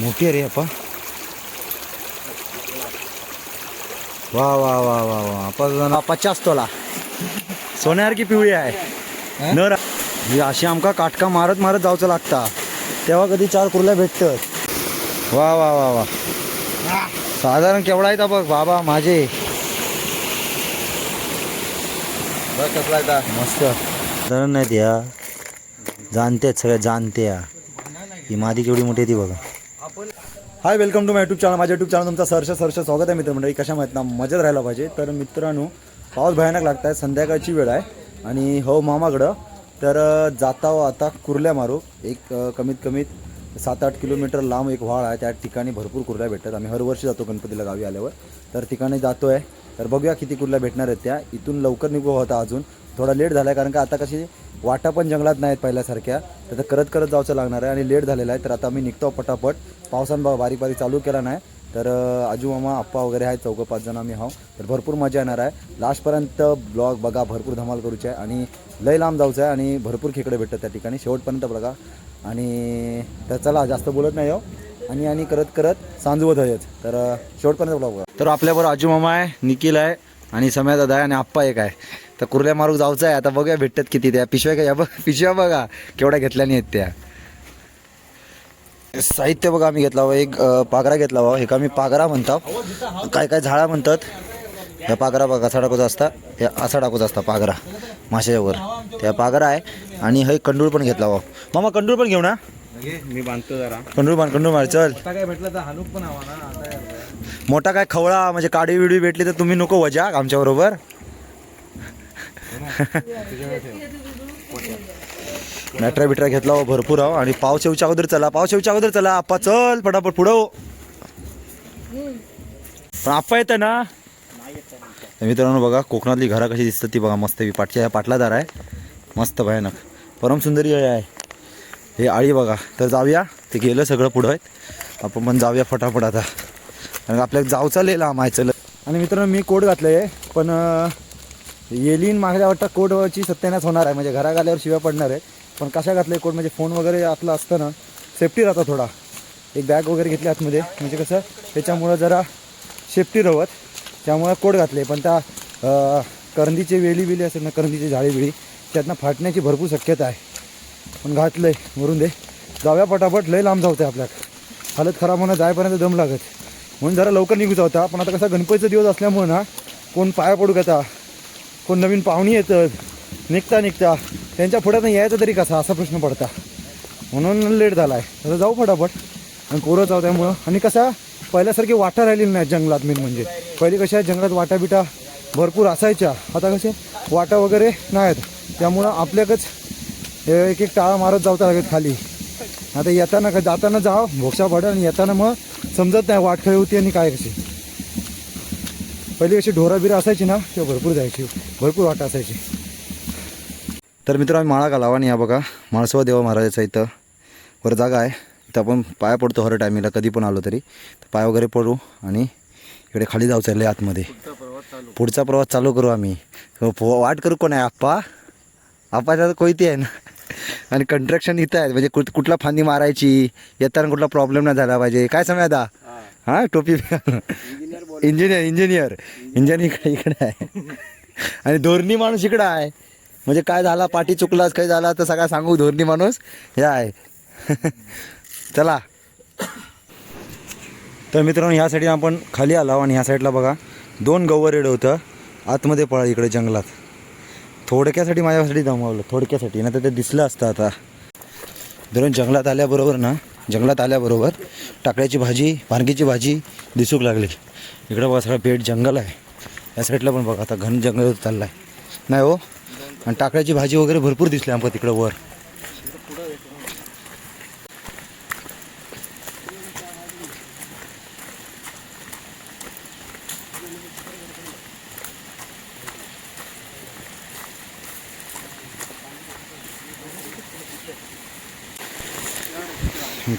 मोठी रे आपा वा वा वा वा वा. आपण पचास तोला सोन्यासारखी पिवळी आहे. नर. ही अशी आमका काटका मारत मारत जावचं लागता. तेव्हा कधी चार कुर्ल्या भेटतात. वा वा वा वा. साधारण केवढा आहे बघ बाबा माझे. कसला आहे मस्त. साधारण नाही त्या जाणतेच सगळ्या जाणते ही मादी केवढी मोठी ती बघा. Hi welcome to my YouTube channel माझ्या यूट्यूब चॅनल तुमचं सरस सरस स्वागत आहे मित्रमंडळी. कशा माहीत ना मजेत राहायला पाहिजे. तर मित्रांनो पाऊस भयानक लागत आहे संध्याकाळची वेळ आहे. आणि हो मामाकडं. तर जाता आता कुर्ल्या मारू. एक कमीत कमीत सात आठ किलोमीटर लांब एक व्हाळ आहे त्या ठिकाणी भरपूर कुर्ल्या भेटतात. आम्ही हरवर्षी जातो गणपतीला गावी आल्यावर. तर ठिकाणी जातो आहे तर बघूया किती कुर्ल्या भेटणार आहेत त्या. इथून लवकर निघू होता अजून. थोडा लेट झाला आहे कारण का आता कशी वाटा पण जंगलात नाहीत पहिल्यासारख्या. तर करत करत जावचं लागणार आहे आणि लेट झालेला आहे. तर आता आम्ही निघतो पटापट. पावसान बा बारीक बारीक चालू केला नाही. तर अ, आजू मामा आप्पा वगैरे आहेत चौघं पाच जण आम्ही आहो तर भरपूर मजा येणार आहे. लास्टपर्यंत ब्लॉग बघा भरपूर धमाल करूचे आहे आणि लय लांब जाऊचं आहे आणि भरपूर खेकडे भेटतात त्या ठिकाणी. शेवटपर्यंत बघा. आणि तर चला जास्त बोलत नाही हो. आणि आणि करत करत सांजवत आहेत तर शेवटपर्यंत ब्लॉग तर आपल्याबरोबर आजू मामा आहे निखिल आहे आणि समया दादा आहे आणि आप्पा एक आहे. तर कुर्ल्या मारूक जाऊचं आहे. आता बघूया भेटतात किती त्या. पिशव्या काय बघ पिशव्या बघा. केवढ्या घेतल्या नाहीत त्या. साहित्य बघा आम्ही घेतला. एक पागरा घेतला भावा हे का आम्ही पागरा म्हणतो. काय काय झाडा म्हणतात. या पागरा बघा असा टाकूचा असता. या असा टाकूचा असता पागरा माशाच्यावर. त्या पागरा आहे आणि हे कंडूळ पण घेतला वा मामा कंडूळ पण घेऊ ना? मी बांधतो जरा. कंडूळ बांध कंडूळ मार चल. आता काय भेटलं तर हानूक पण हवा ना आता मोठा काय खवळा म्हणजे काडी विडी भेटली तर तुम्ही नको वजा आमच्याबरोबर मॅट्रा बिट्रा घेतला हो भरपूर आहो आणि पाव शेवच्या अगोदर चला पाव शेवच्या अगोदर चला. आप्पा चल पटापट पुढं हो. पण आप्पा येतं ना? तर मित्रांनो बघा कोकणातली घरा कशी दिसतात ती बघा मस्त पाठच्या ह्या पाटलादार आहे. मस्त भयानक. परमसुंदरी आहे. हे आळी बघा. तर जाऊया. ते गेलं सगळं पुढं आहेत. आपण पण जाऊया फटाफट आता. कारण आपल्याला जाऊचा लय लांब आहे चल. आणि मित्रांनो मी कोट घातलं आहे पण येलीन मागल्या वाटतं कोटची सत्यानाच होणार आहे. म्हणजे घरा आल्यावर शिव्या पडणार आहे. पण कशा घातले कोट? म्हणजे फोन वगैरे आपला असतं ना सेफ्टी राहतो थोडा. एक बॅग वगैरे घेतली आतमध्ये. म्हणजे कसं त्याच्यामुळं जरा सेफ्टी राहत त्यामुळं कोट घातले पण त्या करंदीचे वेली बिली असेल ना करंदीचे झाडी बिळी त्यातनं फाटण्याची भरपूर शक्यता आहे. पण घातलंय वरून दे. जाव्या पटापट लय लांब जावते आपल्याला हालत खराब होणं जायपर्यंत दम लागत. म्हणून जरा लवकर निघू होता पण आता कसा गणपतीचा दिवस असल्यामुळे ना कोण पाया पडू घेता कोण नवीन पाहुणी येतात? निघता निघता. त्यांच्या पुढ्यात यायचं तरी कसा? असा प्रश्न पडता. म्हणून लेट झाला आहे आता जाऊ फटाफट आणि पोरं जाऊ त्यामुळं आणि कसा? पहिल्यासारखी वाटा राहिलेली नाही जंगलात मेन म्हणजे. पहिली कशा जंगलात वाटा बिटा भरपूर असायच्या आता कसे वाटा वगैरे नाहीत. त्यामुळं आपल्याकच एक एक टाळा मारत जावता लागत खाली. आता येताना का जाताना जा भोक्षा पडा आणि येताना मग समजत नाही वाट खेळ होती आणि काय कशी. पहिली कशी ढोराबिरा असायची ना तेव्हा भरपूर जायची भरपूर वाटा असायची. तर मित्र आम्ही माळा घालावा आणि या बघा माळसवा देवा महाराजाचा इथं वर जागा आहे. इथं आपण पाया पडतो हर टायमिंगला कधी पण आलो तरी. तर पाय वगैरे पडू आणि इकडे खाली जाऊ चालले आतमध्ये. पुढचा प्रवास चालू करू आम्ही. हो, वाट करू कोण आहे? आप्पा? आप्पाच्या कोयती आहे ना. आणि कंट्रक्शन इथं आहे. म्हणजे कुठ कुठला फांदी मारायची? येताना कुठला प्रॉब्लेम नाही झाला पाहिजे. काय समय आता? हां. टोपी इंजिनियर इंजिनियर इंजिनियर इकडे इकडे आहे. आणि धोरणी माणूस इकडं आहे. म्हणजे काय झाला? पाठी चुकलाच काही झाला तर सगळा सांगू धोरणी माणूस. हे आहे. चला. तर मित्रांनो ह्या साईडला आपण खाली आलो आणि ह्या साईडला बघा दोन गव्वर रेड होतं. आतमध्ये पळा इकडे जंगलात. थोडक्यासाठी माझ्यासाठी दमावलं थोडक्यासाठी ना तर ते दिसलं असतं आता. धरून जंगलात आल्याबरोबर ना जंगलात आल्याबरोबर टाकळ्याची भाजी भानगीची भाजी दिसूक लागली. इकडं बघा सगळं पेट जंगल आहे. या साईडला पण बघा आता घन जंगल चाललं आहे नाही हो आणि टाकळ्याची भाजी वगैरे भरपूर दिसली आमक तिकडं वर.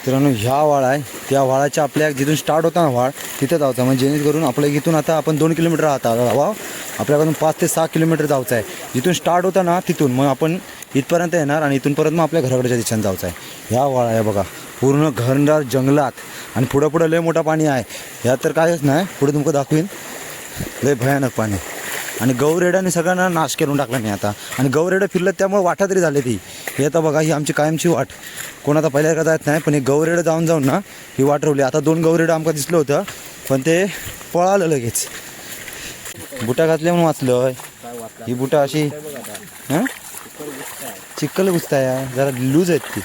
मित्रांनो ह्या वाळ आहे. त्या वाळाच्या आपल्या जिथून स्टार्ट होता ना वाळ तिथं जायचं म्हणजे जेणेकरून आपल्या इथून आता आपण दोन किलोमीटर राहता वा आपल्याकडून पाच ते सहा किलोमीटर जायचं आहे. जिथून स्टार्ट होता ना तिथून मग आपण इथपर्यंत येणार आणि इथूनपर्यंत मग आपल्या घराकडच्या दिशेने जायचं आहे. ह्या वाळा आहे बघा. पूर्ण घरदार जंगलात. आणि पुढं पुढं लय मोठा पाणी आहे. ह्यात तर कायच नाही. पुढे तुमचं दाखवीन. लय भयानक पाणी. आणि गौरेड्याने सगळ्यांना नाश करून टाकला नाही आता. आणि गौरेडं फिरलं त्यामुळे वाटा तरी झाली ती. हे आता बघा ही आमची कायमची वाट. कोण आता करता येत नाही पण हे गौरेडं जाऊन जाऊन ना ही वाट रोवली. आता दोन गौरेडं आमका दिसलं होतं पण ते पळालं लगेच. बुटा घातल्या म्हणून वाचलं ही बुटा अशी हां? चिक्कल घुसताय. जरा लूज आहेत ती.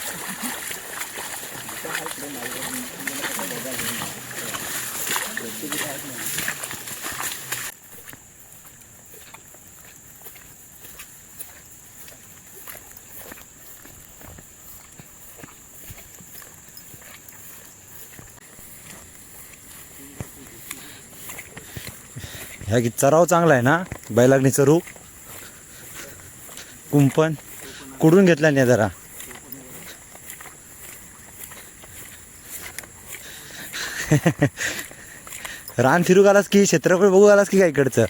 ह्या की चराव चांगला आहे ना? बैलागणी चरू कुंपण. कुडून घेतला नाही जरा. रान फिरू आलास की क्षेत्रफळ बघू आलास की काय इकडचं?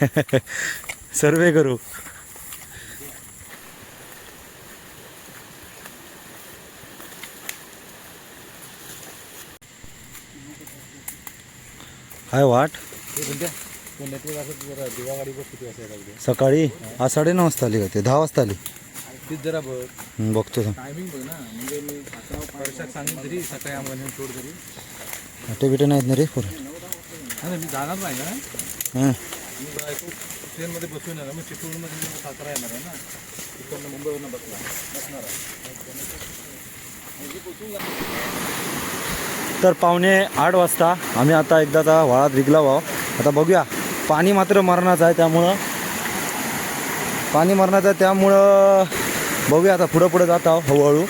सर्वे करू. हाय वाट. पुण्यातली असं जरा दिवागाडी बस किती वाजता येतात उद्या? सकाळी? आज साडेनऊ वाजता आली का ते? दहा वाजता आली. तीच जरा बघ. हं, बघतो थांब. टायमिंग बघ ना. म्हणजे मी वर्षात सांगेन तरी सकाळी आम्हाला सोड तरी. आटे बिटे नाहीत ना रे पोरं? नाही नाही, मी जाणार नाही ना. हं. मी बायको ट्रेनमध्ये बसून येणार मग चिपळूणमध्ये मी सातारा येणार आहे ना. तिकडनं मुंबईवरनं बसला बसणार आहे. तर पावणे आठ वाजता आम्ही आता एकदाचा वाळात विकला व्हाव आता बघूया. पाणी मात्र मरणाचं आहे त्यामुळं. पाणी मरणाचं आहे त्यामुळं बघूया आता पुढं पुढं जात आहो हळूहळू.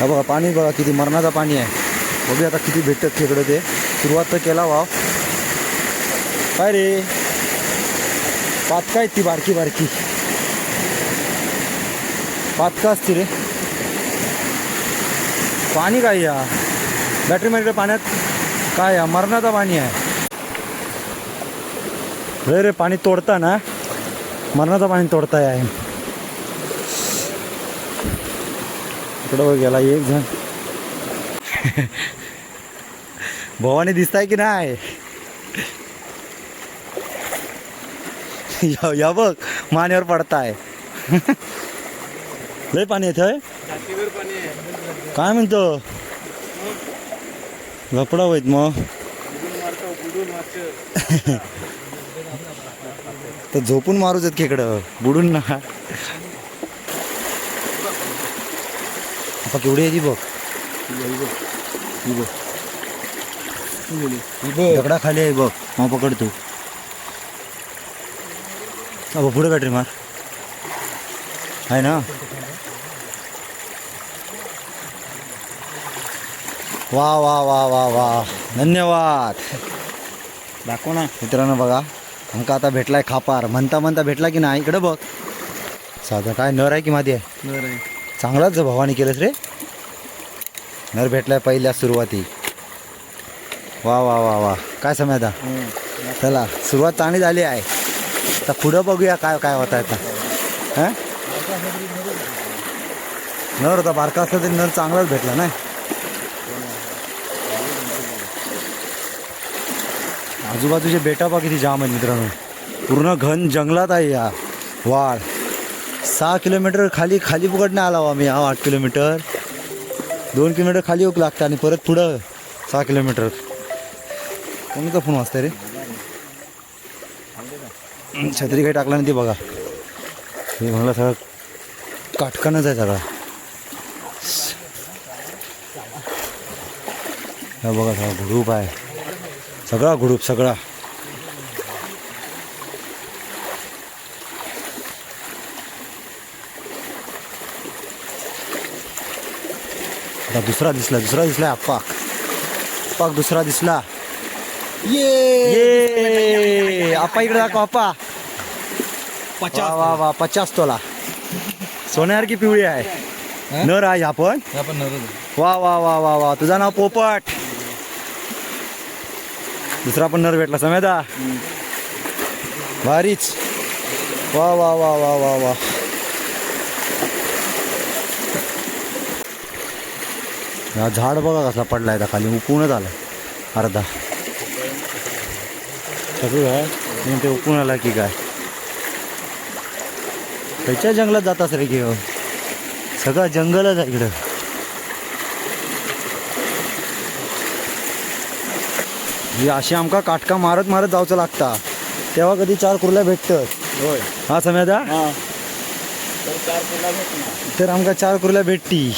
हा बघा पाणी बघा किती मरणाचं पाणी आहे. बघूया आता किती भेटतं तिकडं ते. सुरुवात तर केला वाव. काय रे? पातका आहेत ती बारकी बारकी? पातका असते रे? पाणी काय या? बॅटरी मार्केट पाण्यात? काय या? मरणाचं पाणी आहे. रे रे पाणी तोडता ना? मरणाचं पाणी तोडताय आहे. इकडं गेला एक जण. भवानी दिसताय की नाही? या- या बघ मानेवर पडताय. लय पाणी आहे. काय म्हणतो? लपडा होईत मग बुडून मारतो बुडून मारतं तर झोपून मारूच आहेत खेकडं. बुडून ना. आता केवढी आहे ती बघ. दगडा खाली आहे बघ. मग पकड तू. अबो पुढे बॅटरी मार. आहे ना? वा वा वा वा वा. धन्यवाद. दाखव ना. मित्रांनो बघा. आमका आता भेटलाय खापार. म्हणता म्हणता भेटला की नाही इकडं बघ. साधा काय नर आहे की मादी आहे? नर आहे. चांगलाच भवानी केलंस रे. नर भेटलाय पहिल्या सुरुवाती. वा वा वा वा. काय समय आता? चला सुरुवात चांगली झाली आहे. आता पुढं बघूया काय काय होत आहे आता. हां? नर होता बारका असला तरी नर चांगलाच भेटला नाही? आजूबाजूचे बेटा बा किती जाम आहेत मित्रांनो. पूर्ण घन जंगलात आहे या. वाळ सहा किलोमीटर खाली खाली पुकडनं आला आम्ही. हा आठ किलोमीटर. दोन किलोमीटर खाली होक लागतं आणि परत पुढं सहा किलोमीटर. कोणता फोन वाजता रे? छत्री काही टाकला नाही ते बघा. हे म्हणलं सगळं काटकानच आहे सगळा हा बघा सगळा ग्रुप आहे. सगळा ग्रुप सगळा. आता दुसरा दिसला दुसरा दिसला अप्पाक अप्पाक दुसरा दिसला. ये! आप्पा इकडे दाखव आप्पा. वा वा वा पचास तोला. सोन्यासारखी पिवळी आहे? नर आहे आपण. वा वा वा वा वा. तुझं नाव पोपट. दुसरा पण नर भेटला समेदा. भारीच. वा वा वा वा वा वा. हा झाड बघा कसला पडलाय आता खाली उकूनच आला. अर्धा. सगळं आहे. ते उकून आला की काय? त्याच्या जंगलात जातात रे घेऊन हो? सगळं जंगलच आहे इकडं. ही अशी आमका काटका मारत मारत जावचं लागता. तेव्हा कधी चार कुर्ल्या भेटतात. होय. हा भेटणार. तर आमका चार कुर्ल्या भेटती.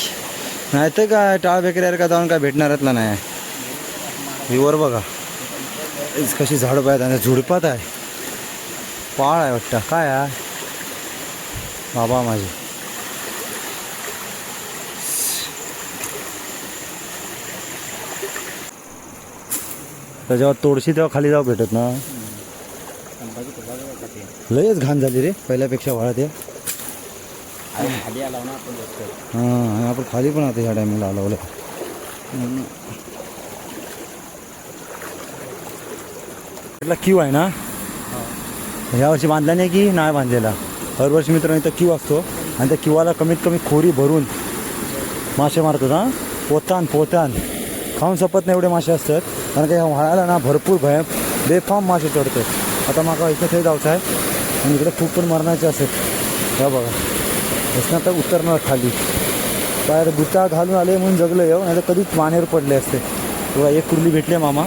नाही तर काय टाळ बेकऱ्यावर का जाऊन काय भेटणारच नाही. ही वर बघा. कशी झाडं आणि झुडपात आहे. पाळ आहे वाटतं. काय आहे? बाबा माझे. तर जेव्हा तोडशी तेव्हा खाली जाऊ भेटत ना. लयच घाण झाली रे पहिल्यापेक्षा वाळत आहे. खाली आला ना आपण जास्त. हां आपण खाली पण आता ह्या टायमिंगला लावलं म्हटलं क्यू आहे ना? ह्या वर्षी बांधला नाही की? नाही बांधलेला. हरवर्षी मित्रांनो इथं क्यू असतो. आणि त्या क्यूवाला कमीत कमी खोरी भरून मासे मारतात हां. पोतान पोतान. खाऊन सपत नाही एवढे मासे असतात. कारण की ह्या व्हाळाला ना भरपूर भय बेफाम मासे चढतो आता माका इथं थंय जायचं आहे आणि इकडे खूप पण मरणाचे असत या बघा. असं आता उतरणार खाली. बाहेर बुटा घालून आले म्हणून जगलं येऊ हो, नाही तर कधीच मानेवर पडले असते. तेव्हा एक कुर्ली भेटली आहे मामा.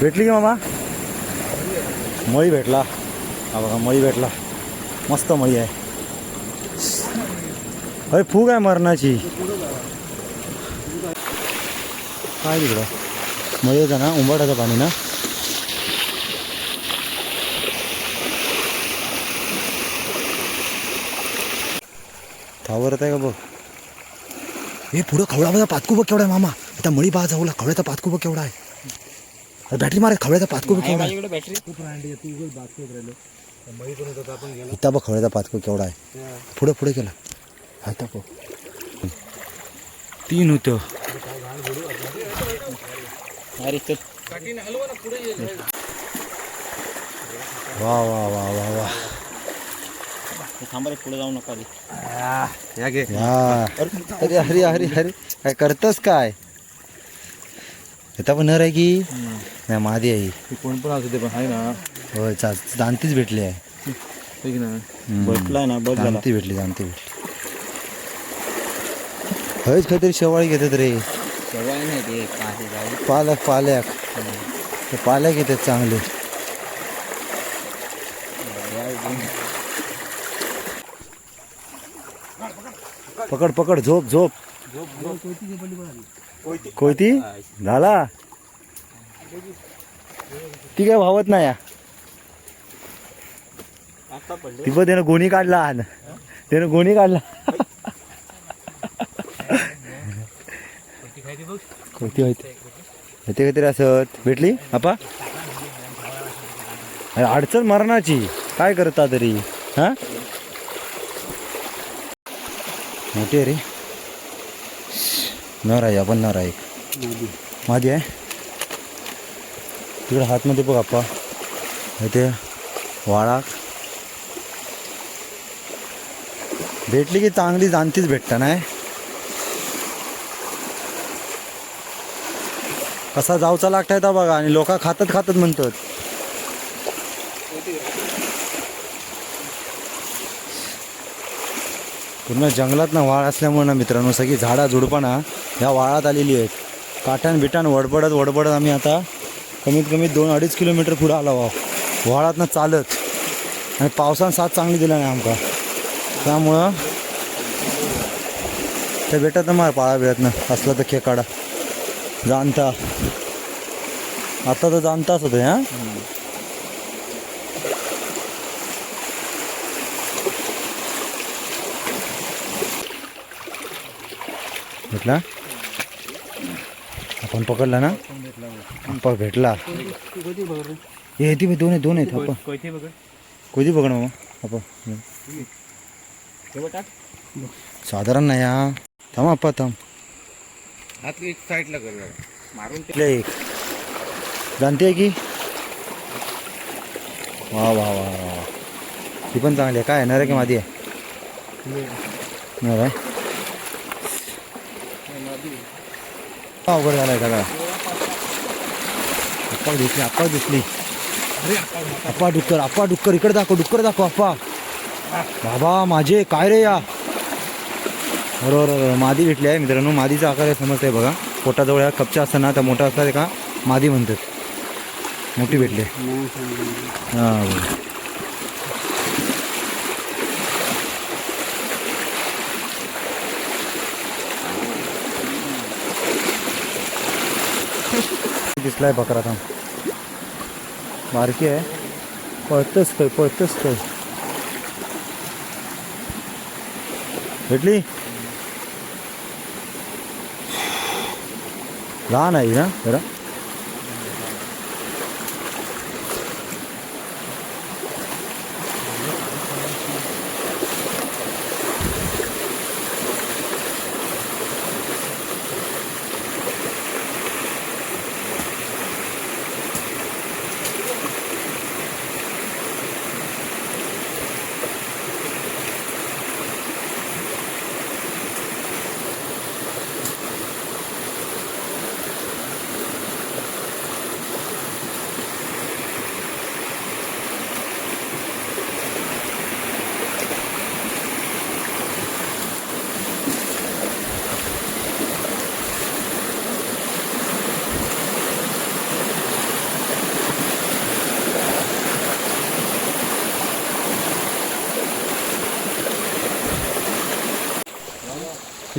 भेटली की मामा? मळी भेटला. हा बघा मळी भेटला. मस्त मळी आहे. अरे फूग आहे मरणाची. काय तिकडं मळीचं ना उंबाटाचं पाणी ना. थावरत आहे का बघ? हे पुढं खवळाचा पातकू बघ केवढा आहे मामा? आता मळी बा जाऊला खवळ्याचा पातकू बघ केवढा आहे. बॅटरी मारे खवळ्याचा पातकू बघ केवढा आहे. बॅटरी इथं बघ खवळ्याचा पातकू केवढा आहे. पुढं पुढे गेला आता बघ तीन होतं. वा वा वा वा वा. थांबा पुढे जाऊ नका अरे अरे अरे अरे. काय करतस काय? इथं पण नर आहे की? नाही मादी आहे. ही. कोण पण असू दे पण आहे ना. होय चा जाणतीच भेटली आहे. ठीक ना. बसलाय ना बस भेटली जाणती भेटली. हयच काहीतरी शेवाळी घेतात रे. सवय नाही ते पालक पालक. ते पालक येतात चांगले. पकड पकड झोप झोप. कोयती? झाला? ती काय भावत नाही. या आता पडले. ती पण त्यानं गोणी काढला. आण त्यानं गोणी काढला. कोणती होती येते काहीतरी असत भेटली? आपा? अरे अडचण मरणाची. काय करता तरी? हा? मोठी आहे रे. नर आहे आपण नर आहे माझी आहे. तिकडे हातमध्ये बघ आपा ते वाळा भेटली की चांगली जाणतीच भेटता नाही कसा जाऊचा लागताय तर बघा आणि लोक खातत खातत म्हणतात. पूर्ण जंगलात ना वाळ असल्यामुळे ना मित्रांनो सगळी झाडा झुडपणा ह्या वाळात आलेली आहेत. काठान बिटान वडबडत वडबडत आम्ही आता कमीत कमी दोन अडीच किलोमीटर पुढे आलो आहो वाळात ना चालत. आणि पावसान साथ चांगली दिला नाही आमका. त्यामुळं ते भेटत ना मार पाळा बिळत ना असलं तर खेकाडा. जाणता. आता तर जाणताच होते हा? भेटला? आपण पकडला ना? आपण भेटला. हे ती दोन आहेत दोन आहेत आपण. कोयते कोणती पकड मामा अप्पा साधारण नाही हा. थांब अप्पा थांब. हात एक साईडला कर जरा. मारून ते इथले एक. जाणते की? वा वा वा वा वा. ती पण चांगली आहे. काय नर आहे की मादी आहे. आहे. हा, अवघड झालाय सगळा अप्पा दिसली अप्पा दिसली. अप्पा डुक्कर अप्पा डुक्कर. इकडे दाखव डुक्कर दाखव अप्पा. बाबा माझे काय रे या? बरोबर मादी भेटली आहे मित्रांनो. मादीचा आकार आहे समजतंय बघा. पोटाजवळ ह्या कपच्या असताना त्या मोठा असतात का मादी म्हणतात. मोठी भेटली. हां दिसला आहे बकरा थांब. बारकी आहे. पळतच काय पळतच काय भेटली? लहान आहे ना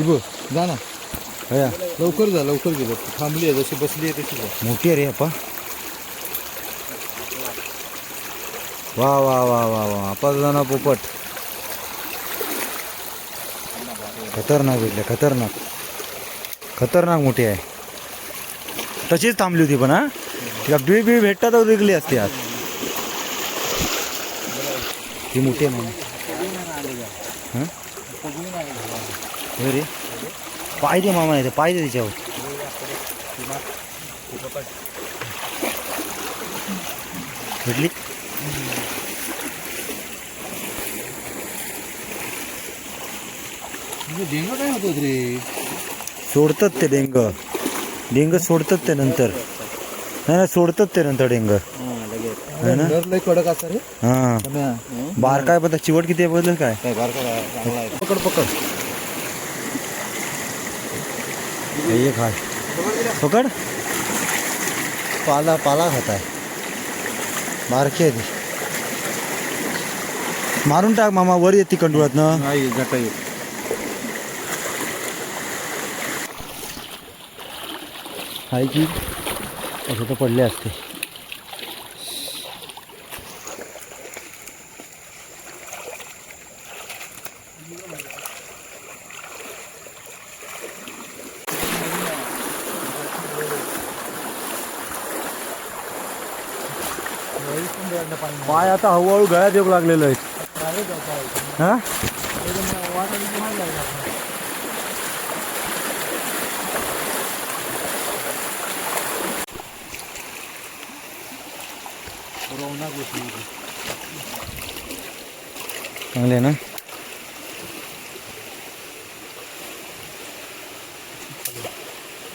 जरा बघ जा ना. हया लवकर जा लवकर गेलो थांबली आहे जशी बसली आहे तशी जा. मोठी आहे रे अप्पा वा वा वा वा वा. आपण जाणार पोपट. खतरनाक भेटले खतरनाक. खतरनाक मोठी आहे. तशीच थांबली होती पण हा. तिला बी बी भेटतात तर असते आज. ती मोठी आहे म्हणून हं? होय रे पाय दे मामा नाही पाय दे तिच्यावर. भेटली? डेंग काय होतं रे? सोडतात ते डेंग. डेंग सोडतात ते नंतर. नाही नाही सोडतात ते नंतर डेंग. ना? कडक रे. हा. बार काय पता चिवट किती आहे बदल काय? काय बारका चांगला आहे. पकड पकड. हे एक हाय पकड। पाला पाला खात आहे बारकी आहे ती मारून टाक मामा वर येते कंडुळात ना नाही जटा येत. आहे की असं तर पडले असते पाय आता हळूहळू गळ्यात येऊ लागलेलं आहे हा? चांगले ना?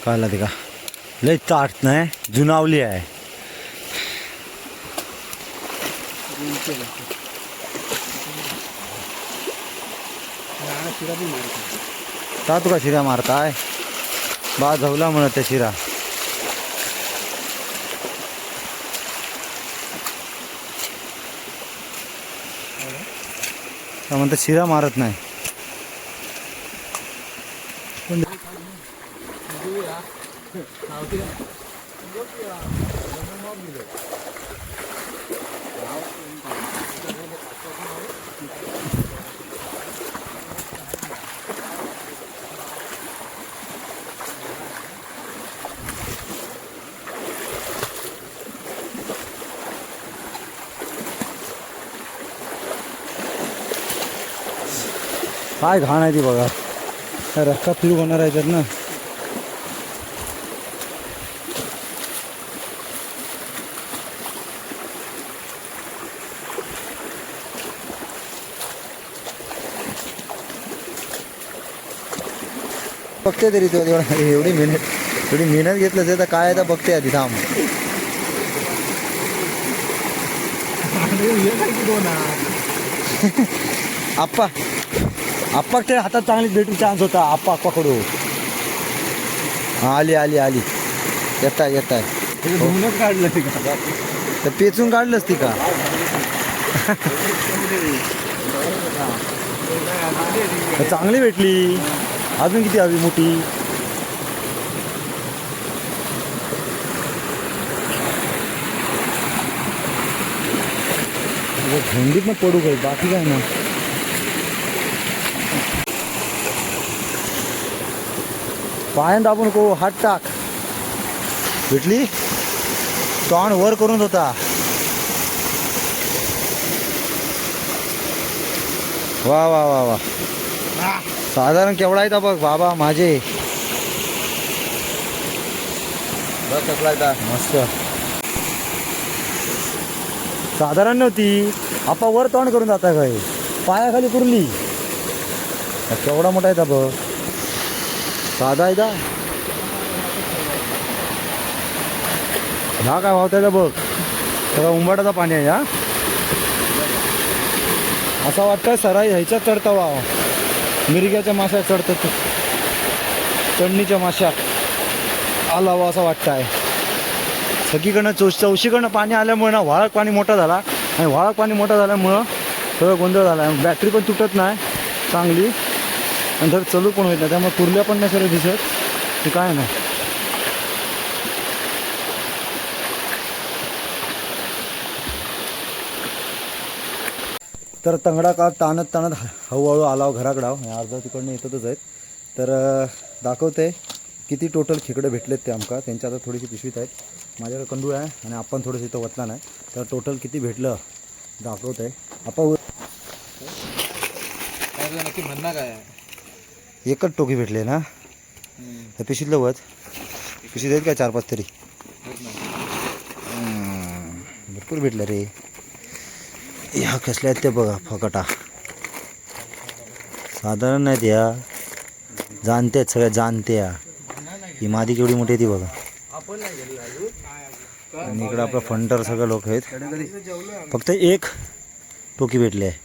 कळलं ते का? लय चाट नाही जुनावली आहे. केलं शिरा पण मारतो का तुका शिरा मारताय? बा झवला म्हणत त्या शिरा. काय म्हणतात शिरा मारत नाही. पण काय घाण आहे ती बघा. रस्ता फिरू होणार आहे तर ना. बघते तरी तो एवढा एवढी मेहनत एवढी मेहनत घेतलं ते तर काय तर बघते आधी थांब. आप्पा. आप्पा ते हातात चांगली भेटू चान्स होता आप्पा आप्पाकडू हा आली आली आली. येत आहे येत आहे धुवूनच काढलं ते का? तर पेचून काढलंच ती का? चांगली भेटली. अजून किती हवी मोठी? थंडीत मग पडू काही बाकी काय ना पायात आपण को हात टाक. भेटली? तोंड वर करून होता. वा वा वा वा. साधारण केवढा आहे बघ बाबा माझे. बस कसला आहे मस्त. साधारण नव्हती आपा वर तोंड करून जाता काय? पायाखाली कुरली केवढा मोठा आहे बघ. साधा आहे का ह्या काय वाहताय बघ. सगळा उंबाटाचा पाणी आहे हा. असं वाटतं सराई ह्याच्यात चढता वाव. मिरग्याच्या माश्या चढतात. चढणीच्या माश्या आला वा असं वाटतं आहे. सगळीकडनं चौश चौशीकडनं पाणी आल्यामुळे ना वाळक पाणी मोठा झाला. आणि वाळक पाणी मोठा झाल्यामुळं सगळं गोंधळ झाला. आहे बॅटरी पण तुटत नाही चांगली. आणि धड चलू पण होत नाही. त्यामुळे कुर्ल्या पण नाही सगळं दिसत. ते काय नाही. तर तंगडा काळ ताणत ताणत हळूहळू आलाव हो घराकडं हो. अर्धा तिकडनं येतच आहेत तर दाखवते किती टोटल खेकडे भेटलेत ते आमका. त्यांच्या आता थोडीशी पिशवीत आहेत. माझ्याकडे कंडूळ आहे आणि आपण थोडंसं इथं वतला नाही तर टोटल किती भेटलं दाखवत. आहे आपण काय नक्की म्हणणं काय आहे एकच टोकी भेटले ना? तर पिशीतलं वत. पिशीत आहेत का चार पाच तरी भरपूर भेटलं रे. ह्या कसल्या आहेत ते बघा फकटा. साधारण नाहीत या जाणते आहेत सगळ्या जाणते या ही मादी केवढी मोठी आहे ती बघा. आणि इकडं आपलं फंटर सगळे लोक आहेत. फक्त एक टोकी भेटली आहे.